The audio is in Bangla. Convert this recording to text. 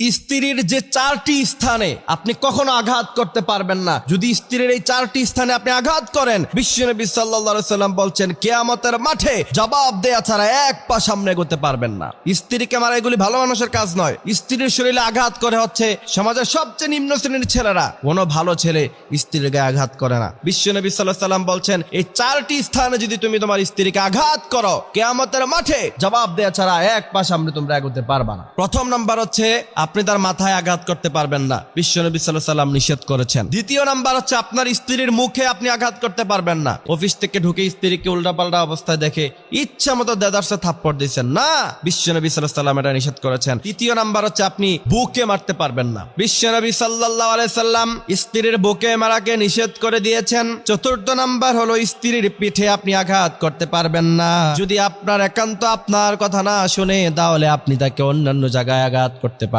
স্ত্রীর যে চারটি স্থানে আপনি কখনো আঘাত করতে পারবেন না। যদি স্ত্রীর এই চারটি স্থানে আপনি আঘাত করেন, বিশ্বনবী সাল্লা সাল্লাম বলছেন, কেয়ামতের মাঠে জবাব দেয়া ছাড়া এক পা সামনে এগোতে পারবেন না। স্ত্রীকে মারা এগুলি ভালো মানুষের কাজ নয়? স্ত্রীর শরীরে আঘাত করে হচ্ছে সমাজের সবচেয়ে নিম্ন শ্রেণির ছেলেরা। কোনো ভালো ছেলে স্ত্রীর গায়ে আঘাত করে না। বিশ্বনবী সাল্লাহ সাল্লাম বলছেন, এই চারটি স্থানে যদি তুমি তোমার স্ত্রীকে আঘাত করো, কেয়ামতের মাঠে জবাব দেয়া ছাড়া এক পা সামনে তোমরা এগোতে পারবা না। প্রথম নাম্বার হচ্ছে আপনি তার মাথায় আঘাত করতে পারবেন না। বিশ্বনবী সাল্লাহ সাল্লাম নিষেধ করেছেন। দ্বিতীয় নাম্বার হচ্ছে আপনার স্ত্রীর মুখে আপনি আঘাত করতে পারবেন না। অফিস থেকে ঢুকে স্ত্রীকে উল্টাপাল্টা অবস্থায় দেখে ইচ্ছা মতো দেদারসে থাপ্পড় দিয়েছেন। না বিশ্বনবী সাল্লাহ সাল্লাম এটা নিষেধ করেছেন। তৃতীয় নাম্বার হচ্ছে আপনি বুকে মারতে পারবেন না। বিশ্বনবী সাল্লাহ আলাইসাল্লাম স্ত্রীর বুকে মারাকে নিষেধ করে দিয়েছেন। চতুর্থ নাম্বার হলো স্ত্রীর পিঠে আপনি আঘাত করতে পারবেন না। যদি আপনার একান্ত আপনার কথা না শুনে, তাহলে আপনি তাকে অন্যান্য জায়গায় আঘাত করতে পারবেন